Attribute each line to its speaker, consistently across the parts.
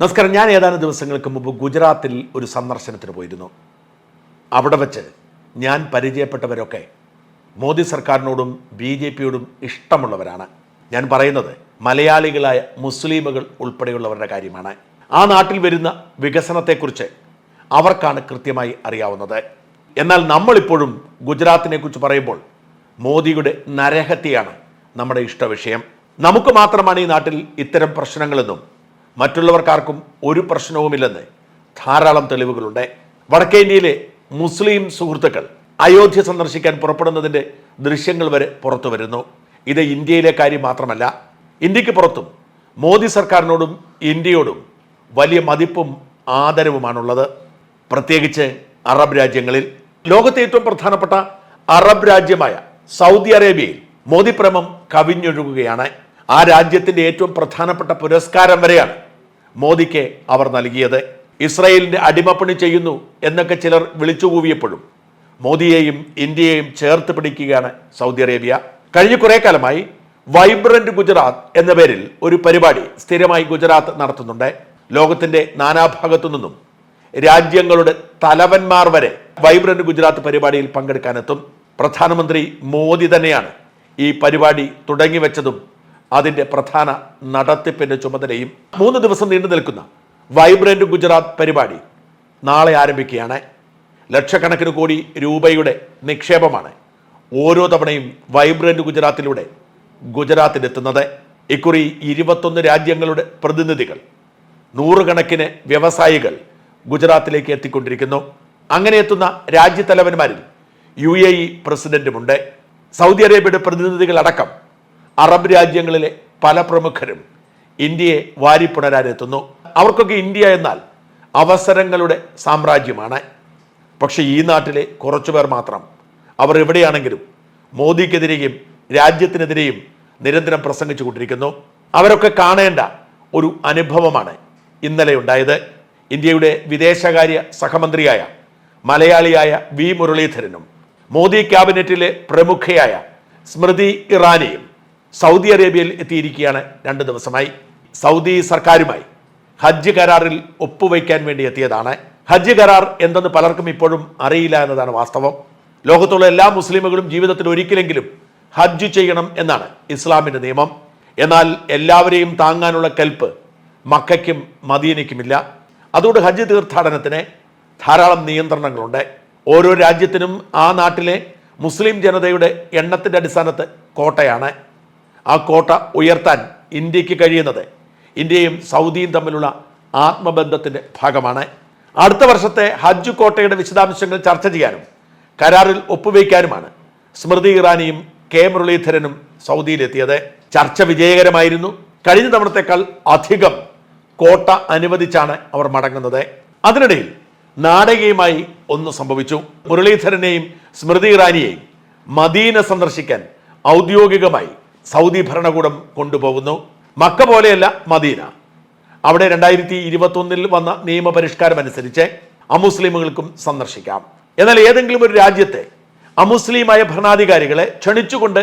Speaker 1: നമസ്കാരം. ഞാൻ ഏതാനും ദിവസങ്ങൾക്ക് മുമ്പ് ഗുജറാത്തിൽ ഒരു സന്ദർശനത്തിന് പോയിരുന്നു. അവിടെ വെച്ച് ഞാൻ പരിചയപ്പെട്ടവരൊക്കെ മോദി സർക്കാരിനോടും ബി ജെ പിയോടും ഇഷ്ടമുള്ളവരാണ്. ഞാൻ പറയുന്നത് മലയാളികളായ മുസ്ലിമുകൾ ഉൾപ്പെടെയുള്ളവരുടെ കാര്യമാണ്. ആ നാട്ടിൽ വരുന്ന വികസനത്തെക്കുറിച്ച് അവർക്കാണ് കൃത്യമായി അറിയാവുന്നത്. എന്നാൽ നമ്മളിപ്പോഴും ഗുജറാത്തിനെ കുറിച്ച് പറയുമ്പോൾ മോദിയുടെ നരഹത്യയാണ് നമ്മുടെ ഇഷ്ടവിഷയം. നമുക്ക് മാത്രമാണ് ഈ നാട്ടിൽ ഇത്തരം പ്രശ്നങ്ങളെന്നും മറ്റുള്ളവർക്കാർക്കും ഒരു പ്രശ്നവുമില്ലെന്ന് ധാരാളം തെളിവുകളുണ്ട്. വടക്കേ ഇന്ത്യയിലെ മുസ്ലിം സുഹൃത്തുക്കൾ അയോധ്യ സന്ദർശിക്കാൻ പുറപ്പെടുന്നതിന്റെ ദൃശ്യങ്ങൾ വരെ പുറത്തു വരുന്നു. ഇത് ഇന്ത്യയിലെ കാര്യം മാത്രമല്ല ഇന്ത്യയ്ക്ക് പുറത്തും മോദി സർക്കാരിനോടും ഇന്ത്യയോടും വലിയ മതിപ്പും ആദരവുമാണുള്ളത്. പ്രത്യേകിച്ച് അറബ് രാജ്യങ്ങളിൽ ലോകത്തെ ഏറ്റവും പ്രധാനപ്പെട്ട അറബ് രാജ്യമായ സൗദി അറേബ്യയിൽ മോദി പ്രേമം കവിഞ്ഞൊഴുകുകയാണ്. ആ രാജ്യത്തിന്റെ ഏറ്റവും പ്രധാനപ്പെട്ട പുരസ്കാരം വരെയാണ് മോദിക്ക് അവർ നൽകിയത്. ഇസ്രയേലിന്റെ അടിമപ്പണി ചെയ്യുന്നു എന്നൊക്കെ ചിലർ വിളിച്ചുകൂവിയപ്പോഴും മോദിയെയും ഇന്ത്യയെയും ചേർത്ത് പിടിക്കുകയാണ് സൗദി അറേബ്യ. കഴിഞ്ഞ കുറേ കാലമായി വൈബ്രന്റ് ഗുജറാത്ത് എന്ന പേരിൽ ഒരു പരിപാടി സ്ഥിരമായി ഗുജറാത്ത് നടത്തുന്നുണ്ട്. ലോകത്തിന്റെ നാനാഭാഗത്തു നിന്നും രാജ്യങ്ങളുടെ തലവന്മാർ വരെ വൈബ്രന്റ് ഗുജറാത്ത് പരിപാടിയിൽ പങ്കെടുക്കാനെത്തും. പ്രധാനമന്ത്രി മോദി തന്നെയാണ് ഈ പരിപാടി തുടങ്ങിവെച്ചതും അതിന്റെ പ്രധാന നടത്തിപ്പിന്റെ ചുമതലയും മൂന്ന് ദിവസം നീണ്ടു നിൽക്കുന്ന വൈബ്രന്റ് ഗുജറാത്ത് പരിപാടി നാളെ ആരംഭിക്കുകയാണ്. ലക്ഷക്കണക്കിന് കോടി രൂപയുടെ നിക്ഷേപമാണ് ഓരോ തവണയും വൈബ്രന്റ് ഗുജറാത്തിലൂടെ ഗുജറാത്തിലെത്തുന്നത്. ഇക്കുറി ഇരുപത്തൊന്ന് രാജ്യങ്ങളുടെ പ്രതിനിധികൾ നൂറുകണക്കിന് വ്യവസായികൾ ഗുജറാത്തിലേക്ക് എത്തിക്കൊണ്ടിരിക്കുന്നു. അങ്ങനെ എത്തുന്ന രാജ്യത്തലവന്മാരിൽ യു എ ഇ പ്രസിഡന്റുമുണ്ട്. സൗദി അറേബ്യയുടെ പ്രതിനിധികളടക്കം അറബ് രാജ്യങ്ങളിലെ പല പ്രമുഖരും ഇന്ത്യയെ വാരിപ്പുണരാനെത്തുന്നു. അവർക്കൊക്കെ ഇന്ത്യ എന്നാൽ അവസരങ്ങളുടെ സാമ്രാജ്യമാണ്. പക്ഷേ ഈ നാട്ടിലെ കുറച്ചുപേർ മാത്രം അവർ എവിടെയാണെങ്കിലും മോദിക്കെതിരെയും രാജ്യത്തിനെതിരെയും നിരന്തരം പ്രസംഗിച്ചു കൊണ്ടിരിക്കുന്നു. അവരൊക്കെ കാണേണ്ട ഒരു അനുഭവമാണ് ഇന്നലെ ഉണ്ടായത്. ഇന്ത്യയുടെ വിദേശകാര്യ സഹമന്ത്രിയായ മലയാളിയായ വി മുരളീധരനും മോദി ക്യാബിനറ്റിലെ പ്രമുഖയായ സ്മൃതി ഇറാനിയും സൗദി അറേബ്യയിൽ എത്തിയിരിക്കുകയാണ് രണ്ട് ദിവസമായി. സൗദി സർക്കാരുമായി ഹജ്ജ് കരാറിൽ ഒപ്പുവയ്ക്കാൻ വേണ്ടി എത്തിയതാണ്. ഹജ്ജ് കരാർ എന്തെന്ന് പലർക്കും ഇപ്പോഴും അറിയില്ല എന്നതാണ് വാസ്തവം. ലോകത്തുള്ള എല്ലാ മുസ്ലിമുകളും ജീവിതത്തിൽ ഒരിക്കലെങ്കിലും ഹജ്ജ് ചെയ്യണം എന്നാണ് ഇസ്ലാമിന്റെ നിയമം. എന്നാൽ എല്ലാവരെയും താങ്ങാനുള്ള കെൽപ്പ് മക്കയ്ക്കും മദീനയ്ക്കുമില്ല. അതുകൊണ്ട് ഹജ്ജ് തീർത്ഥാടനത്തിന് ധാരാളം നിയന്ത്രണങ്ങളുണ്ട്. ഓരോ രാജ്യത്തിനും ആ നാട്ടിലെ മുസ്ലിം ജനതയുടെ എണ്ണത്തിന്റെ അടിസ്ഥാനത്ത് കോട്ടയാണ്. ആ കോട്ട ഉയർത്താൻ ഇന്ത്യയ്ക്ക് കഴിയുന്നത്. ഇന്ത്യയും സൗദിയും തമ്മിലുള്ള ആത്മബന്ധത്തിന്റെ ഭാഗമാണ്. അടുത്ത വർഷത്തെ ഹജ്ജ് കോട്ടയുടെ വിശദാംശങ്ങൾ ചർച്ച ചെയ്യാനും കരാറിൽ ഒപ്പുവയ്ക്കാനുമാണ് സ്മൃതി ഇറാനിയും കെ മുരളീധരനും സൗദിയിലെത്തിയത്. ചർച്ച വിജയകരമായിരുന്നു. കഴിഞ്ഞ തവണത്തേക്കാൾ അധികം കോട്ട അനുവദിച്ചാണ് അവർ മടങ്ങുന്നത്. അതിനിടയിൽ നാടകീയമായി ഒന്ന് സംഭവിച്ചു. മുരളീധരനെയും സ്മൃതി ഇറാനിയെയും മദീന സന്ദർശിക്കാൻ ഔദ്യോഗികമായി സൗദി ഭരണകൂടം കൊണ്ടുപോകുന്നു. മക്ക പോലെയല്ല മദീന. അവിടെ രണ്ടായിരത്തി ഇരുപത്തൊന്നിൽ വന്ന നിയമപരിഷ്കാരം അനുസരിച്ച് അമുസ്ലിമുകൾക്കും സന്ദർശിക്കാം. എന്നാൽ ഏതെങ്കിലും ഒരു രാജ്യത്തെ അമുസ്ലിമായ ഭരണാധികാരികളെ ക്ഷണിച്ചുകൊണ്ട്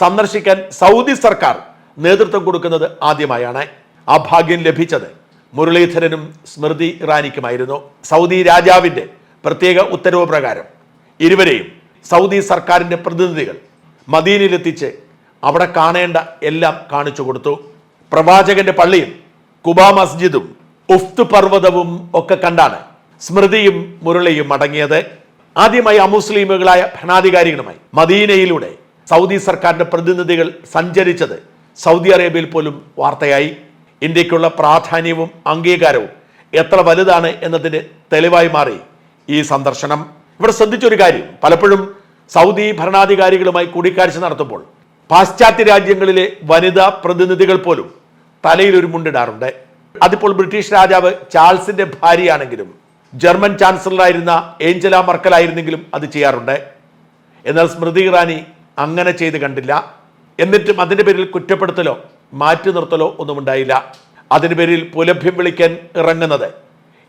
Speaker 1: സന്ദർശിക്കാൻ സൗദി സർക്കാർ നേതൃത്വം കൊടുക്കുന്നത് ആദ്യമായാണ്. ആ ഭാഗ്യം ലഭിച്ചത് മുരളീധരനും സ്മൃതി ഇറാനിക്കുമായിരുന്നു. സൗദി രാജാവിന്റെ പ്രത്യേക ഉത്തരവ് പ്രകാരം ഇരുവരെയും സൗദി സർക്കാരിന്റെ പ്രതിനിധികൾ മദീനയിലെത്തിച്ച് അവിടെ കാണേണ്ട എല്ലാം കാണിച്ചു കൊടുത്തു. പ്രവാചകന്റെ പള്ളിയും കുബാ മസ്ജിദും ഉഫ്ത് പർവതവും ഒക്കെ കണ്ടാണ് സ്മൃതിയും മുരളിയും അടങ്ങിയത്. ആദ്യമായി അമുസ്ലിമുകളായ ഭരണാധികാരികളുമായി മദീനയിലൂടെ സൗദി സർക്കാരിന്റെ പ്രതിനിധികൾ സഞ്ചരിച്ചത് സൗദി അറേബ്യയിൽ പോലും വാർത്തയായി. ഇന്ത്യക്കുള്ള പ്രാധാന്യവും അംഗീകാരവും എത്ര വലുതാണ് എന്നതിന് തെളിവായി മാറി ഈ സന്ദർശനം. ഇവിടെ ശ്രദ്ധിച്ചൊരു കാര്യം പലപ്പോഴും സൗദി ഭരണാധികാരികളുമായി കൂടിക്കാഴ്ച നടത്തുമ്പോൾ പാശ്ചാത്യ രാജ്യങ്ങളിലെ വനിതാ പ്രതിനിധികൾ പോലും തലയിൽ ഒരു മുണ്ടിടാറുണ്ട്. അതിപ്പോൾ ബ്രിട്ടീഷ് രാജാവ് ചാൾസിന്റെ ഭാര്യയാണെങ്കിലും ജർമ്മൻ ചാൻസലറായിരുന്ന ഏഞ്ചല മർക്കൽ ആയിരുന്നെങ്കിലും അത് ചെയ്യാറുണ്ട്. എന്നാൽ സ്മൃതി ഇറാനി അങ്ങനെ ചെയ്ത് കണ്ടില്ല. എന്നിട്ടും അതിന്റെ പേരിൽ കുറ്റപ്പെടുത്തലോ മാറ്റി നിർത്തലോ ഒന്നും ഉണ്ടായില്ല. അതിന്റെ പേരിൽ പുലഭ്യം വിളിക്കാൻ ഇറങ്ങുന്നത്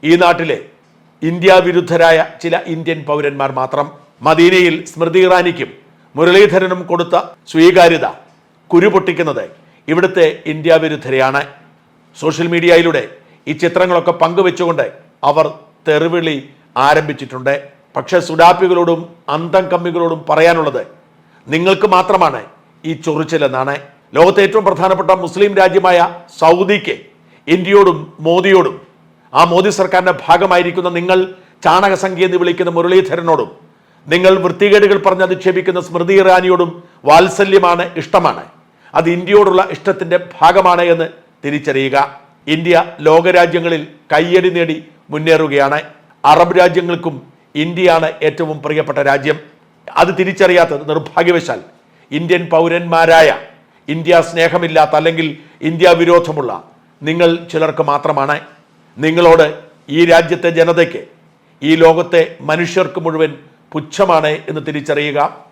Speaker 1: ഈ നാട്ടിലെ ഇന്ത്യ വിരുദ്ധരായ ചില ഇന്ത്യൻ പൗരന്മാർ മാത്രം. മദീനയിൽ സ്മൃതി ഇറാനിക്കും മുരളീധരനും കൊടുത്ത സ്വീകാര്യത കുരുപൊട്ടിക്കുന്നത് ഇവിടുത്തെ ഇന്ത്യ വിരുദ്ധരെയാണ്. സോഷ്യൽ മീഡിയയിലൂടെ ഈ ചിത്രങ്ങളൊക്കെ പങ്കുവെച്ചുകൊണ്ട് അവർ തെറിവിളി ആരംഭിച്ചിട്ടുണ്ട്. പക്ഷേ സുഡാപ്പികളോടും അന്തം കമ്മികളോടും പറയാനുള്ളത് നിങ്ങൾക്ക് മാത്രമാണ് ഈ ചൊറിച്ചിലെന്നാണ്. ലോകത്തെ ഏറ്റവും പ്രധാനപ്പെട്ട മുസ്ലിം രാജ്യമായ സൗദിക്ക് ഇന്ത്യയോടും മോദിയോടും ആ മോദി സർക്കാരിന്റെ ഭാഗമായിരിക്കുന്ന നിങ്ങൾ ചാണകസംഖ്യ എന്ന് വിളിക്കുന്ന മുരളീധരനോടും നിങ്ങൾ വൃത്തികേടുകൾ പറഞ്ഞ് അധിക്ഷേപിക്കുന്ന സ്മൃതി ഇറാനിയോടും വാത്സല്യമാണ് ഇഷ്ടമാണ്. അത് ഇന്ത്യയോടുള്ള ഇഷ്ടത്തിന്റെ ഭാഗമാണ് എന്ന് തിരിച്ചറിയുക. ഇന്ത്യ ലോകരാജ്യങ്ങളിൽ കയ്യടി നേടി മുന്നേറുകയാണ്. അറബ് രാജ്യങ്ങൾക്കും ഇന്ത്യയാണ് ഏറ്റവും പ്രിയപ്പെട്ട രാജ്യം. അത് തിരിച്ചറിയാത്തത് നിർഭാഗ്യവശാൽ ഇന്ത്യൻ പൗരന്മാരായ ഇന്ത്യ സ്നേഹമില്ലാത്ത അല്ലെങ്കിൽ ഇന്ത്യ വിരോധമുള്ള നിങ്ങൾ ചിലർക്ക് മാത്രമാണ്. നിങ്ങളോട് ഈ രാജ്യത്തെ ജനതയ്ക്ക് ഈ ലോകത്തെ മനുഷ്യർക്ക് മുഴുവൻ പുച്ഛമാണ് എന്ന് തിരിച്ചറിയുക.